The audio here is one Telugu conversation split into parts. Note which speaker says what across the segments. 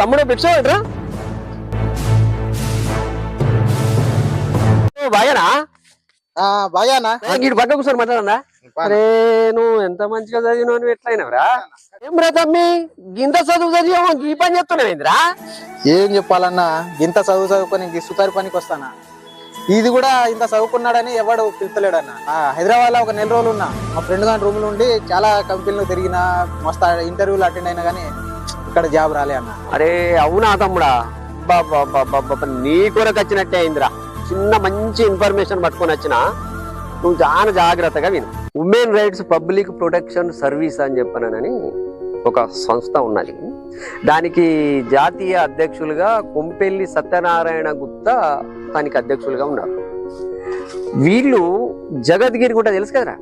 Speaker 1: తమ్ముడు భిక్ష ఏంట్రా? బాగానా?
Speaker 2: ఆ, బాగానా?
Speaker 1: ఇటు పక్క కూర్చొని మాట్లాడన్నా. అరే నువ్వు ఎంత మంచిగా చదివినావు నువ్వు ఎట్లయినవరా? ఏం రా తమ్మి గింత చదువు చదివాము ఈ పని చెప్తున్నావు ఏందిరా
Speaker 2: ఏం చెప్పాలన్నా ఇంత చదువు చదువుకొని సుతారి పనికి వస్తానా? ఇది కూడా ఇంత చదువుకున్నాడని ఎవడు పిలుతలేడన్న హైదరాబాద్లో ఒక నెల రోజులు ఉన్నా మా ఫ్రెండ్ గాని రూమ్ ఉండి చాలా కంపెనీలు తిరిగిన మస్తు ఇంటర్వ్యూలు అటెండ్ అయినా కానీ ఇక్కడ జాబ్ రాలే అన్న.
Speaker 1: అరే అవునా తమ్ముడా? నీ కొరకు వచ్చినట్టే అయిందిరా. చిన్న మంచి ఇన్ఫర్మేషన్ పట్టుకొని వచ్చిన నువ్వు చాలా జాగ్రత్తగా విను. Women rights public protection service అని చెప్పానని ఒక సంస్థ ఉన్నది. దానికి జాతీయ అధ్యక్షులుగా కొంపెల్లి సత్యనారాయణ గుప్తా దానికి అధ్యక్షులుగా ఉన్నారు. వీళ్ళు జగద్గిరి గుట్ట తెలుసు కదరా?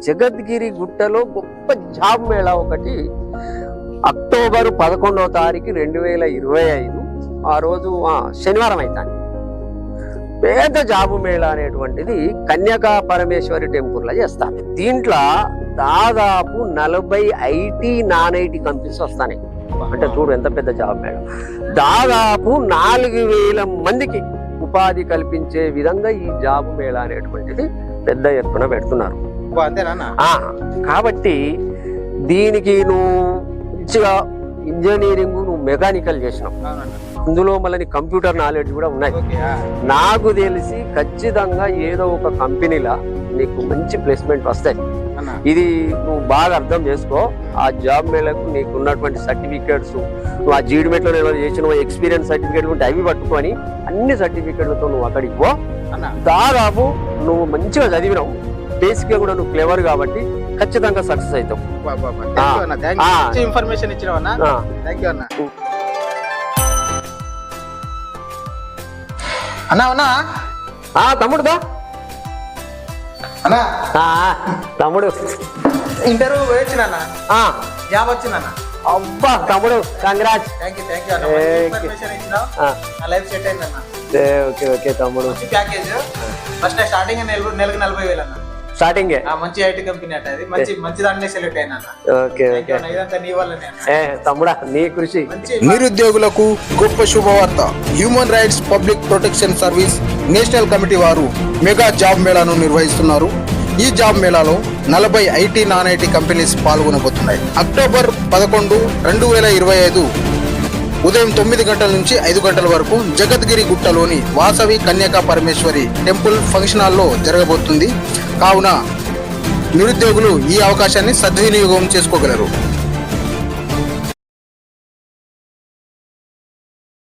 Speaker 1: జగద్గిరి గుట్టలో గొప్ప జాబ్ మేళా ఒకటి అక్టోబర్ పదకొండవ తారీఖు రెండు వేల ఇరవై ఐదు ఆ రోజు ఆ, శనివారం అవుతాను పేద జాబు మేళా అనేటువంటిది కన్యకా పరమేశ్వరి టెంపుల్లో చేస్తారు. దీంట్లో దాదాపు నలభై ఐటీ నాన్ ఐటీ కంపెనీస్ వస్తాయి అంటే చూడు ఎంత పెద్ద జాబ్ మేళా దాదాపు నాలుగు వేల మందికి ఉపాధి కల్పించే విధంగా ఈ జాబు మేళా అనేటువంటిది పెద్ద ఎత్తున పెడుతున్నారు. కాబట్టి దీనికి నువ్వు మంచిగా ఇంజనీరింగ్ నువ్వు మెకానికల్ చేసినావు. అందులో మళ్ళీ కంప్యూటర్ నాలెడ్జ్ కూడా ఉన్నాయి. నాకు తెలిసి ఖచ్చితంగా ఏదో ఒక కంపెనీలా నీకు మంచి ప్లేస్మెంట్ వస్తాయి. ఇది నువ్వు బాగా అర్థం చేసుకో. ఆ జాబ్ మేళకు నీకు ఉన్నటువంటి సర్టిఫికేట్స్ నువ్వు ఆ జీడిమెట్లో నేను చేసిన ఎక్స్పీరియన్స్ సర్టిఫికేట్లు ఉంటే అవి పట్టుకొని అన్ని సర్టిఫికేట్లతో నువ్వు అక్కడికి పో. దాదాపు నువ్వు మంచిగా చదివినావు. బేసిక్గా కూడా నువ్వు క్లెవర్ కాబట్టి ఖచ్చితంగా సక్సెస్ అవుతావు.
Speaker 2: ఇన్ఫర్మేషన్ అన్న అన్నా. అన్నా
Speaker 1: ఆ, తమ్ముడుదా
Speaker 2: అన్నా.
Speaker 1: ఆ, తమ్ముడు.
Speaker 2: ఇంటర్వ్యూ అన్న?
Speaker 1: ఆ,
Speaker 2: జాబ్ వచ్చిందన్న
Speaker 1: అబ్బా తమ్ముడు. Congrats
Speaker 2: thank you thank you అన్న. ఇన్ఫర్మేషన్ ఇచ్చినావు. నా లైఫ్ సెట్ అయిందన్న
Speaker 1: ఓకే ఓకే తమ్ముడు.
Speaker 2: మంచి ప్యాకేజ్ ఫస్ట్ స్టార్టింగ్ నెల నెలకు నలభై వేలు అన్న.
Speaker 1: స్టార్టింగ్?
Speaker 2: మంచి ఐటీ కంపెనీ అట అది. మంచి మంచి సెలెక్ట్ అయినా
Speaker 1: ఓకే ఓకే.
Speaker 2: ఇదంతా నీ వల్లనే అన్న.
Speaker 1: ఏ తమ్ముడా నీ కృషి.
Speaker 3: నిరుద్యోగులకు గొప్ప శుభవార్త. Human rights public protection service national committee వారు మెగా జాబ్ మేళాను నిర్వహిస్తున్నారు. ఈ జాబ్ మేళాలో నలభై ఐటీ నాన్ ఐటీ కంపెనీస్ పాల్గొనబోతున్నాయి. అక్టోబర్ పదకొండు రెండు వేల ఇరవై ఐదు ఉదయం తొమ్మిది గంటల నుంచి ఐదు గంటల వరకు జగద్గిరి గుట్టలోని వాసవి కన్యకా పరమేశ్వరి టెంపుల్ ఫంక్షన్ హాల్లో జరగబోతుంది. కావున నిరుద్యోగులు ఈ అవకాశాన్ని సద్వినియోగం చేసుకోగలరు.